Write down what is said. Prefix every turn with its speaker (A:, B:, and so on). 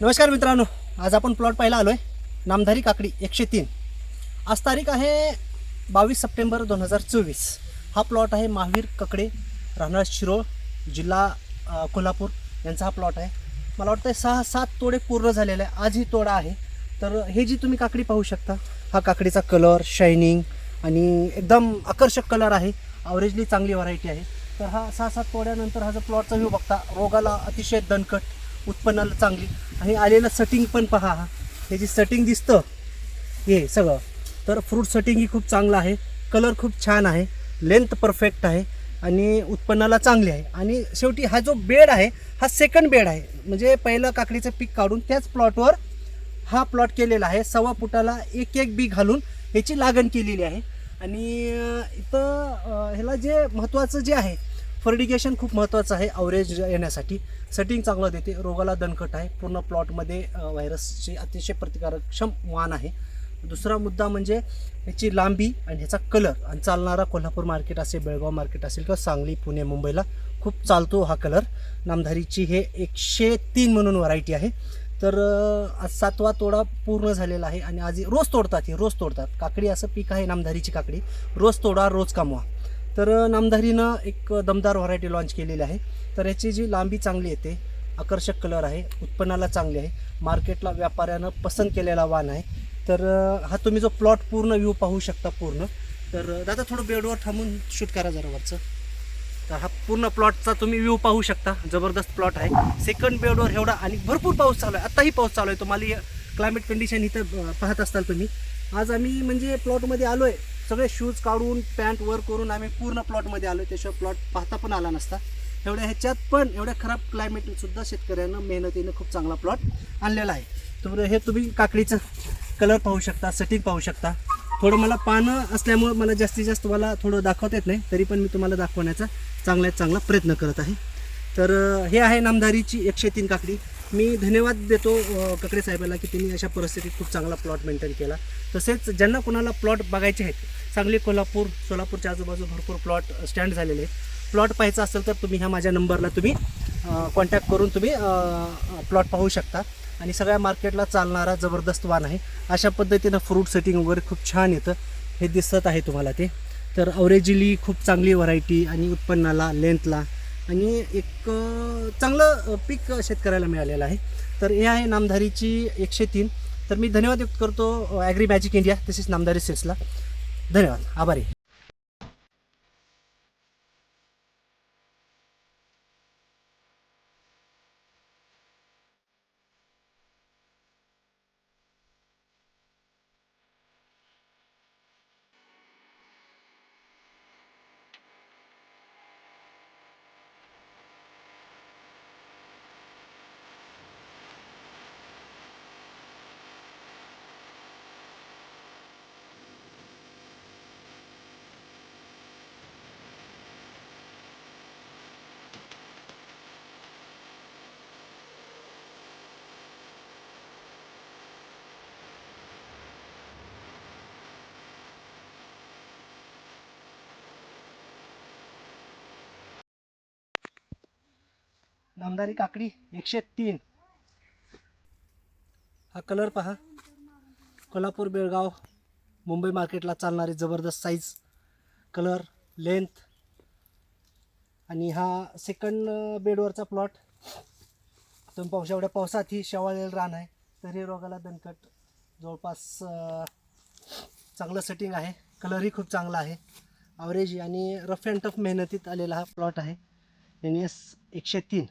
A: नमस्कार मित्रांनो आज आपण प्लॉट पाहायला आलो आहे नामधारी काकडी एकशे तीन. आज तारीख आहे बावीस सप्टेंबर दोन हजार चोवीस. हा प्लॉट आहे महावीर ककडे राहणार शिरोळ जिल्हा कोल्हापूर यांचा हा प्लॉट आहे. मला वाटतं सहा सात तोडे पूर्ण झालेले आहे आज ही तोडा आहे. तर हे जी तुम्ही काकडी पाहू शकता हा काकडीचा कलर शायनिंग आणि एकदम आकर्षक कलर आहे. आवरेजली चांगली व्हरायटी आहे. तर हा सहा सात तोड्यानंतर हा जो प्लॉटचा व्ह्यू बघता रोगाला अतिशय दणकट उत्पन्नाला चांगली. आणि आलेलं सटिंग पण पहा हा. हे जी सटिंग दिसतं हे सगळं. तर फ्रूट सटिंग ही खूप चांगलं आहे. कलर खूप छान आहे. लेंथ परफेक्ट आहे. आणि उत्पन्नाला चांगली आहे. आणि शेवटी हा जो बेड आहे हा सेकंड बेड आहे. म्हणजे पहिलं काकडीचं पीक काढून त्याच प्लॉटवर हा प्लॉट केलेला आहे. सव्वा फुटाला एक एक बी घालून ह्याची लागण केलेली आहे. आणि इथं ह्याला जे महत्त्वाचं जे आहे फर्डिगेशन खूप महत्त्वाचं आहे अवरेज येण्यासाठी. सेटिंग चांगलं देते रोगाला दणकट आहे. पूर्ण प्लॉटमध्ये व्हायरसचे अतिशय प्रतिकारक्षम वाण आहे. दुसरा मुद्दा म्हणजे ह्याची लांबी आणि ह्याचा कलर आणि चालणारा कोल्हापूर मार्केट असेल बेळगाव मार्केट असेल किंवा सांगली पुणे मुंबईला खूप चालतो हा कलर नामधारीची हे एकशे तीन म्हणून व्हरायटी आहे. तर आज सातवा तोडा पूर्ण झालेला आहे आणि आज रोज तोडतात हे रोज तोडतात. काकडी असं पीक आहे नामधारीची काकडी. रोज तोडा रोज कमवा. तर नामधारीनं एक दमदार व्हरायटी लॉन्च केलेली आहे. तर याची जी लांबी चांगली येते आकर्षक कलर आहे उत्पन्नाला चांगली आहे. मार्केटला व्यापाऱ्यानं पसंत केलेला वाण आहे. तर हा तुम्ही जो प्लॉट पूर्ण व्ह्यू पाहू शकता पूर्ण. तर दादा थोडं बेडवर थांबून शूट करा जरा वरचं. तर हा पूर्ण प्लॉटचा तुम्ही व्ह्यू पाहू शकता. जबरदस्त प्लॉट आहे. सेकंड बेडवर एवढा आणि भरपूर पाऊस चालू आहे. आत्ताही पाऊस चालू आहे. तुम्हाला क्लायमेट कंडिशन इथं पाहत असताल तुम्ही. आज आम्ही म्हणजे प्लॉटमध्ये आलो आहे सगळे शूज काढून पॅन्ट वर करून आम्ही पूर्ण प्लॉटमध्ये आलो त्याशिवाय प्लॉट पाहता पण आला नसता. एवढ्या ह्याच्यात पण एवढ्या खराब क्लायमेटसुद्धा शेतकऱ्यांना शेतकऱ्यानं मेहनतीनं खूप चांगला प्लॉट आणलेला आहे. तर हे तुम्ही काकडीचं कलर पाहू शकता सेटिंग पाहू शकता. थोडं मला पानं असल्यामुळं मला जास्तीत जास्त मला थोडं दाखवता येत नाही तरी पण मी तुम्हाला दाखवण्याचा चांगल्यात चांगला प्रयत्न करत आहे. तर हे आहे नामधारीची एकशे तीन काकडी. मी धन्यवाद देतो ककडे साहेबाला की त्यांनी अशा परिस्थितीत खूप चांगला प्लॉट मेंटेन केला. तसेच ज्यांना कोणाला प्लॉट बघायचे आहेत सांगली कोल्हापूर सोलापूरच्या आजूबाजू भरपूर प्लॉट स्टँड झालेले आहेत. प्लॉट पाहायचा असेल तर तुम्ही ह्या माझ्या नंबरला तुम्ही कॉन्टॅक्ट करून तुम्ही प्लॉट पाहू शकता. आणि सगळ्या मार्केटला चालणारा जबरदस्त वाण आहे. अशा पद्धतीनं फ्रूट सेटिंग वगैरे खूप छान येतं. हे दिसत आहे तुम्हाला ते. तर अवरेजिली खूप चांगली व्हरायटी आणि उत्पन्नाला लेंथला आणि एक चांगलं पीक शेतकऱ्याला मिळालेलं आहे. तर हे आहे नामधारीची एकशे तीन. तर मी धन्यवाद व्यक्त करतो ॲग्री मॅजिक इंडिया तसेच नामधारी सेट्सला धन्यवाद. आभारी नामदारी काकडी एकशे तीन. हा कलर पहा. कोल्हापूर बेळगाव मुंबई मार्केटला चालणारी जबरदस्त साईज कलर लेंथ आणि हा सेकंड बेडवरचा प्लॉट तुम्ही पाऊस एवढ्या पावसात ही शेवाळलेलं रान आहे. तरी रोगाला दणकट जवळपास चांगलं सेटिंग आहे. कलरही खूप चांगला आहे. अवरेज आणि रफ अँड टफ मेहनतीत आलेला हा प्लॉट आहे. एन एस एकशे तीन.